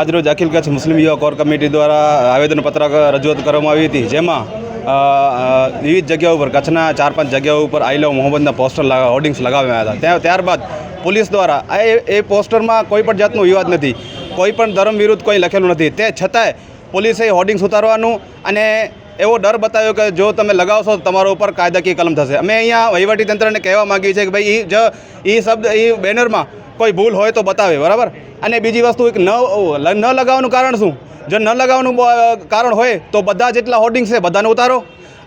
આજરોજ અખિલ કચ્છ મુસ્લિમ યુવા core committee દ્વારા આવેદનપત્રક રજૂઆત કરવામાં આવી હતી, જેમાં વિવિધ જગ્યાઓ ઉપર, કચ્છના ચાર પાંચ જગ્યાઓ ઉપર આઈ લવ મોહમ્મદના પોસ્ટર હોર્ડિંગ્સ લગાવ્યા હતા. ત્યાં, ત્યારબાદ પોલીસ દ્વારા એ એ પોસ્ટરમાં કોઈ પણ જાતનો વિવાદ નથી, કોઈ પણ ધર્મ વિરુદ્ધ કોઈ લખેલું નથી. તે છતાંય પોલીસે હોર્ડિંગ્સ ઉતારવાનું અને એવો ડર બતાવ્યો કે જો તમે લગાવશો તો તમારા ઉપર કાયદાકીય કલમ થશે. અમે અહીંયા વહીવટી તંત્રને કહેવા માગીએ છીએ કે ભાઈ એ જ એ શબ્દ એ બેનરમાં કોઈ ભૂલ હોય તો બતાવે, બરાબર? અને બીજી વસ્તુ એક ન ન લગાવવાનું કારણ શું? જો ન લગાવવાનું કારણ હોય તો બધા જેટલા હોર્ડિંગ્સ છે બધાને ઉતારો.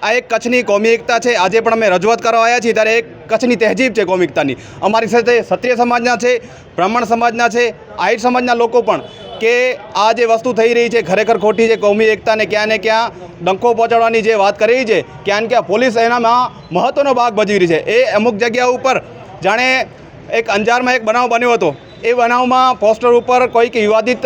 આ એક કચ્છની કોમી એકતા છે. આજે પણ અમે રજૂઆત કરવા આવ્યા છીએ ત્યારે એક કચ્છની તહેજીબ છે કોમી એકતાની. અમારી સાથે ક્ષત્રિય સમાજના છે, બ્રાહ્મણ સમાજના છે આહિર સમાજના લોકો પણ કે આ જે વસ્તુ થઈ રહી છે, ખરેખર ખોટી છે કોમી એકતાને ક્યાં ને ક્યાં ડંકો પહોંચાડવાની જે વાત કરી રહી છે, ક્યાં ને ક્યાં પોલીસ એનામાં મહત્ત્વનો ભાગ ભજવી રહી છે. એ અમુક જગ્યા ઉપર જાણે એક અંજારમાં એક બનાવ બન્યો હતો. એ બનાવમાં પોસ્ટર ઉપર કોઈક વિવાદિત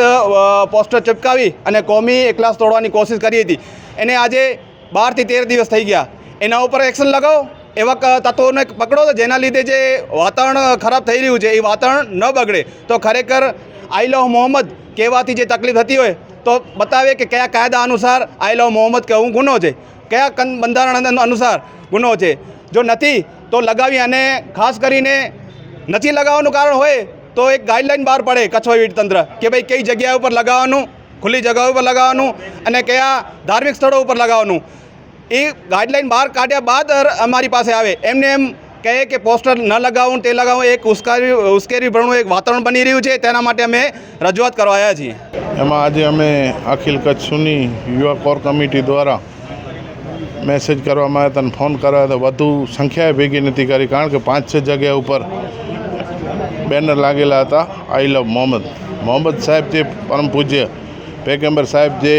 પોસ્ટર ચિપકાવી અને કોમી એકલાસ તોડવાની કોશિશ કરી હતી. એને આજે બારથી તેર દિવસ થઈ ગયા. એના ઉપર એક્શન લગાવો. એવા તત્વોને પકડો તો જેના લીધે જે વાતાવરણ ખરાબ થઈ રહ્યું છે, એ વાતાવરણ ન બગડે. તો ખરેખર આઈ લવ મોહમ્મદ કહેવાથી જે તકલીફ થતી હોય, તો બતાવે કે કયા કાયદા અનુસાર આઈ લવ મોહમ્મદ કહેવું ગુનો છે? કયા બંધારણ અનુસાર ગુનો છે? જો નથી, તો લગાવી અને ખાસ કરીને નથી લગાવવાનું કારણ હોય તો એક ગાઈડલાઈન બહાર પડે કચ્છ તંત્ર કે ભાઈ કઈ જગ્યા ઉપર લગાવવાનું, ખુલ્લી જગ્યાઓ ઉપર લગાવવાનું અને કયા ધાર્મિક સ્થળો ઉપર લગાવવાનું. એ ગાઈડલાઈન બહાર કાઢ્યા બાદ અમારી પાસે આવે. એમને એમ કહે કે પોસ્ટર ન લગાવવું તે લગાવું, એક ઉશ્કેરી ઉશ્કેરી ભરણું એક વાતાવરણ બની રહ્યું છે, તેના માટે અમે રજૂઆત કરવા આવ્યા છીએ. એમાં આજે અમે અખિલ કચ્છ સુની યુવા કોર કમિટી દ્વારા મેસેજ કરવામાં આવ્યા હતા ફોન કરાયા હતા. વધુ સંખ્યાએ ભેગી નથી કરી, કારણ કે પાંચ છ જગ્યા ઉપર બેનર લાગેલા હતા. આઈ લવ મોહમ્મદ. મોહમ્મદ સાહેબ જે પરમ પૂજ્ય પેગમ્બર સાહેબ જે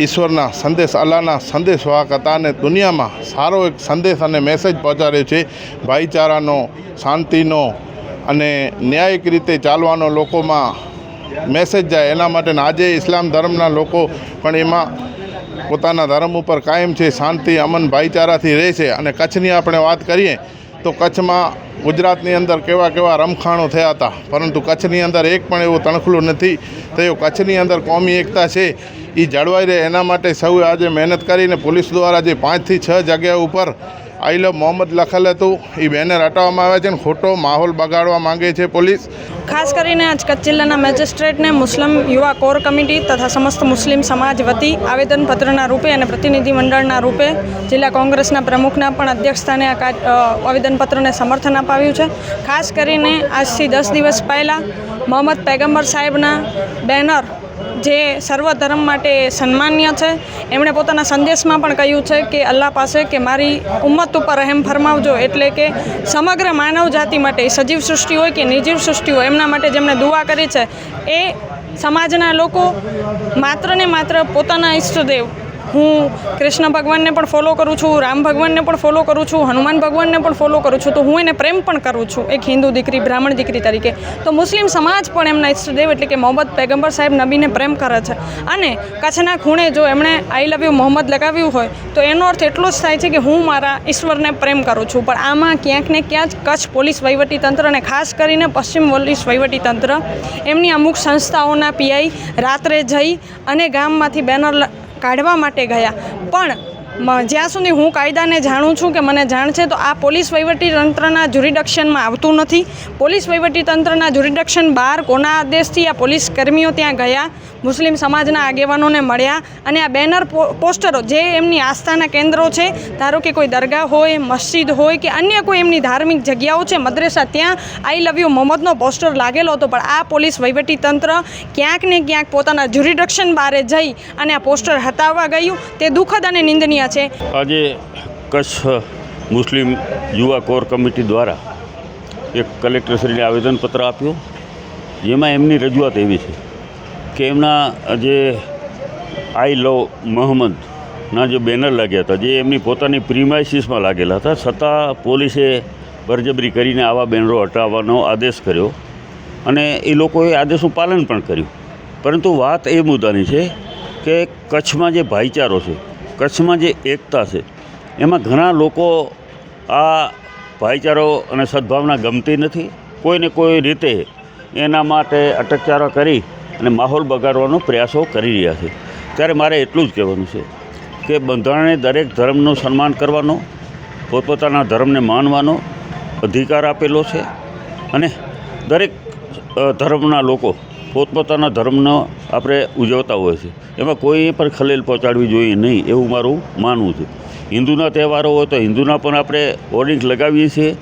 ઈશ્વરના સંદેશ, અલ્લાહના સંદેશવાહક હતા અને દુનિયામાં સારો એક સંદેશ અને મેસેજ પહોંચાડ્યો છે. ભાઈચારાનો, શાંતિનો અને ન્યાયિક રીતે ચાલવાનો લોકોમાં મેસેજ જાય એના માટે આજે ઇસ્લામ ધર્મના લોકો પણ એમાં પોતાના ધર્મ ઉપર કાયમ છે. શાંતિ, અમન, ભાઈચારાથી રહે છે. અને કચ્છની આપણે વાત કરીએ તો કચ્છમાં ગુજરાતની અંદર કેવા કેવા રમખાણો થયા હતા? પરંતુ કચ્છની અંદર એક પણ એવું તણખલું નથી. થયું કચ્છની અંદર કોમી એકતા છે. એ જળવાઈ રહે એના માટે સૌએ આજે મહેનત કરીને પોલીસ દ્વારા જે પાંચથી છ જગ્યા ઉપર આઈ લવ મોહમ્મદ લખેલ હતું. એ બેનર હટાવવામાં આવે છે અને ખોટો માહોલ બગાડવા માંગે છે પોલીસ. ખાસ કરીને આજ કચ્છ જિલ્લાના મેજિસ્ટ્રેટને મુસ્લિમ યુવા કોર કમિટી તથા સમસ્ત મુસ્લિમ સમાજ વતી આવેદનપત્રના રૂપે અને પ્રતિનિધિમંડળના રૂપે જિલ્લા કોંગ્રેસના પ્રમુખના પણ અધ્યક્ષસ્થાને આ આવેદનપત્રને સમર્થન અપાવ્યું છે. ખાસ કરીને આજથી દસ દિવસ પહેલાં મોહમ્મદ પૈગંબર સાહેબના બેનર જે સર્વ ધર્મ માટે સન્માન્ય છે, એમણે પોતાના સંદેશમાં પણ કહ્યું છે કે અલ્લાહ પાસે કે મારી ઉમ્મત ઉપર રહેમ ફરમાવજો, એટલે કે સમગ્ર માનવ જાતિ માટે, સજીવ સૃષ્ટિ હોય કે નિર્જીવ સૃષ્ટિ હોય, એમના માટે જેમણે દુઆ કરી છે, એ સમાજના લોકો માત્ર ને માત્ર પોતાના ઈષ્ટદેવ હું કૃષ્ણ ભગવાનને પણ ફોલો કરું છું, રામ ભગવાનને પણ ફોલો કરું છું, હનુમાન ભગવાનને પણ ફોલો કરું છું, તો હું એને પ્રેમ પણ કરું છું, એક હિન્દુ દીકરી, બ્રાહ્મણ દીકરી તરીકે. તો મુસ્લિમ સમાજ પણ એમના ઈષ્ટદેવ એટલે કે મોહમ્મદ પૈગંબર સાહેબ નબીને પ્રેમ કરે છે. અને કચ્છના ખૂણે જો એમણે આઈ લવ યુ મોહમ્મદ લગાવ્યું હોય, તો એનો અર્થ એટલો જ થાય છે કે હું મારા ઈશ્વરને પ્રેમ કરું છું. પણ આમાં ક્યાંક ને ક્યાંક કચ્છ પોલીસ વહીવટી તંત્ર અને ખાસ કરીને પશ્ચિમ પોલીસ વહીવટી તંત્ર એમની અમુક સંસ્થાઓના પીઆઈ રાત્રે જઈ અને ગામમાંથી બેનર કાઢવા માટે ગયા. પણ જ્યાં સુધી હું કાયદાને જાણું છું કે મને જાણ છે, તો આ પોલીસ વહીવટી તંત્રના જ્યુરિડક્શનમાં આવતું નથી. પોલીસ વહીવટી તંત્રના જ્યુરિડક્શન બહાર કોના આદેશથી આ પોલીસ કર્મીઓ ત્યાં ગયા, મુસ્લિમ સમાજના આગેવાનોને મળ્યા અને આ બેનર પોસ્ટરો જે એમની આસ્થાના કેન્દ્રો છે, ધારો કે કોઈ દરગાહ હોય, મસ્જિદ હોય કે અન્ય કોઈ એમની ધાર્મિક જગ્યાઓ છે, મદ્રેસા, ત્યાં આઈ લવ યુ મોહમ્મદનો પોસ્ટર લાગેલો હતો, પણ આ પોલીસ વહીવટી તંત્ર ક્યાંક ને ક્યાંક પોતાના જ્યુરિડક્શન બારે જઈ અને આ પોસ્ટર હટાવવા ગયું. તે દુઃખદ અને નિંદનીય છે. આજે કચ્છ મુસ્લિમ યુવા કોર કમિટી દ્વારા એક કલેક્ટરશ્રીને આવેદનપત્ર આપ્યું. જેમાં એમની રજૂઆત એવી છે કે એમના જે આઈ લવ મોહમ્મદના જે બેનર લાગ્યા હતા, જે એમની પોતાની પ્રિમાઇસીસમાં લાગેલા હતા, છતાં પોલીસે બરજબરી કરીને આવા બેનરો હટાવવાનો આદેશ કર્યો અને એ લોકોએ આદેશનું પાલન પણ કર્યું. પરંતુ વાત એ મુદ્દાની છે કે કચ્છમાં જે ભાઈચારો છે કચ્છમાં જે એકતા છે, એમાં ઘણા લોકો આ ભાઈચારો અને સદભાવના ગમતી નથી. કોઈને કોઈ રીતે એના માટે અટકચારો કરી અને માહોલ બગાડવાનો પ્રયાસો કરી રહ્યા છે. ત્યારે મારે એટલું જ કહેવાનું છે કે બંધારણે દરેક ધર્મનું સન્માન કરવાનો, પોતપોતાના ધર્મને માનવાનો અધિકાર આપેલો છે અને દરેક ધર્મના લોકો પોતપોતાના ધર્મનો આપણે ઉજવતા હોય છે. એમાં કોઈ પણ ખલેલ પહોંચાડવી જોઈએ નહીં એવું મારું માનવું છે. હિન્દુના તહેવારો હોય તો હિન્દુના પણ આપણે હોર્ડિંગ્સ લગાવીએ છીએ.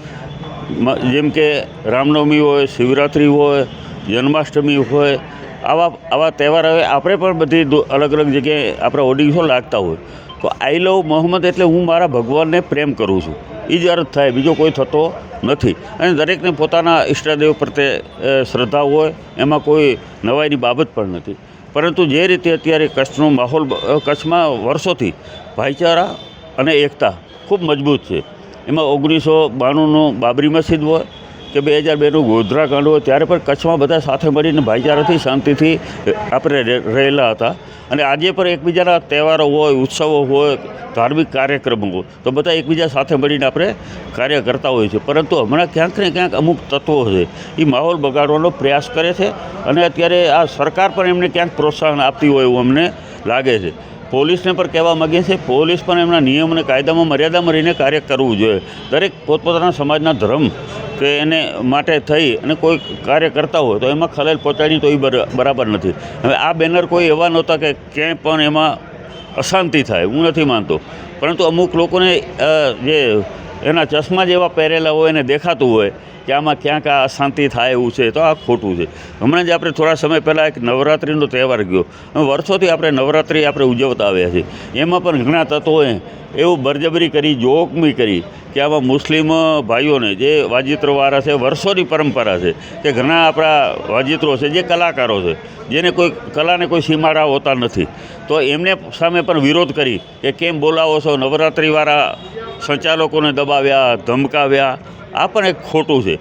જેમ કે રામનવમી હોય, શિવરાત્રિ હોય, જન્માષ્ટમી હોય, આવા આવા તહેવાર હવે આપણે પણ બધી અલગ અલગ જગ્યાએ આપણા હોર્ડિંગ્સો લાગતા હોય. તો આઈ લવ મોહમ્મદ એટલે હું મારા ભગવાનને પ્રેમ કરું છું. એ જ અર્થ થાય, બીજો કોઈ થતો નથી. અને દરેકને પોતાના ઈષ્ટદેવ પ્રત્યે શ્રદ્ધા હોય, એમાં કોઈ નવાઈની બાબત પણ નથી. પરંતુ જે રીતે અત્યારે કચ્છનો માહોલ કચ્છમાં વર્ષોથી ભાઈચારા અને એકતા ખૂબ મજબૂત છે. એમાં ઓગણીસો બાણુંનું બાબરી મસ્જિદ હોય કે બે હજાર બેનું ગોધરા કાંડ હોય ત્યારે પણ કચ્છમાં બધા સાથે મળીને ભાઈચારાથી, શાંતિથી આપણે રહે- રહેલા હતા. અને આજે પણ એકબીજાના તહેવારો હોય, ઉત્સવો હોય, ધાર્મિક કાર્યક્રમો હોય, તો બધા એકબીજા સાથે મળીને આપણે કાર્ય કરતા હોઈએ છીએ પરંતુ હમણાં ક્યાંક ને ક્યાંક અમુક તત્વો છે એ માહોલ બગાડવાનો પ્રયાસ કરે છે. અને અત્યારે આ સરકાર પણ એમને ક્યાંક પ્રોત્સાહન આપતી હોય એવું અમને લાગે છે. પોલીસને પણ કહેવા માગીએ છીએ, પોલીસ પણ એમના નિયમ અને કાયદામાં મર્યાદામાં રહીને કાર્ય કરવું જોઈએ. દરેક પોતપોતાના સમાજના ધર્મ કે એને માટે થઈ અને કોઈ કાર્ય કરતા હોય તો એમાં ખલેલ પહોંચાડી તો એ બર- બરાબર નથી. હવે આ બેનર કોઈ એવા નહોતા કે ક્યાંય પણ એમાં અશાંતિ થાય, હું નથી માનતો. પરંતુ અમુક લોકોને જે એના ચશ્મા જેવા પહેરેલા હોય, એને દેખાતું હોય કે આમાં ક્યાંક આ અશાંતિ થાય એવું છે, તો આ ખોટું છે. હમણાં જ આપણે થોડા સમય પહેલાં એક નવરાત્રિનો તહેવાર ગયો. વર્ષોથી આપણે નવરાત્રિ આપણે ઉજવતા આવ્યા છીએ. એમાં પણ ઘણા તત્વોએ એવું બરજબરી કરી જોકમી કરી કે આમાં મુસ્લિમ ભાઈઓને જે વાજિત્રવાળા છે, વર્ષોની પરંપરા છે, કે ઘણા આપણા વાજિત્રો છે, જે કલાકારો છે, જેને કોઈ કલાને કોઈ સીમાડા હોતા નથી. તો એમને સામે પણ વિરોધ કરી કે કેમ બોલાવો છો? નવરાત્રિવાળા સંચાલકોને દબાવ્યા, ધમકાવ્યા આ પણ એક ખોટું છે.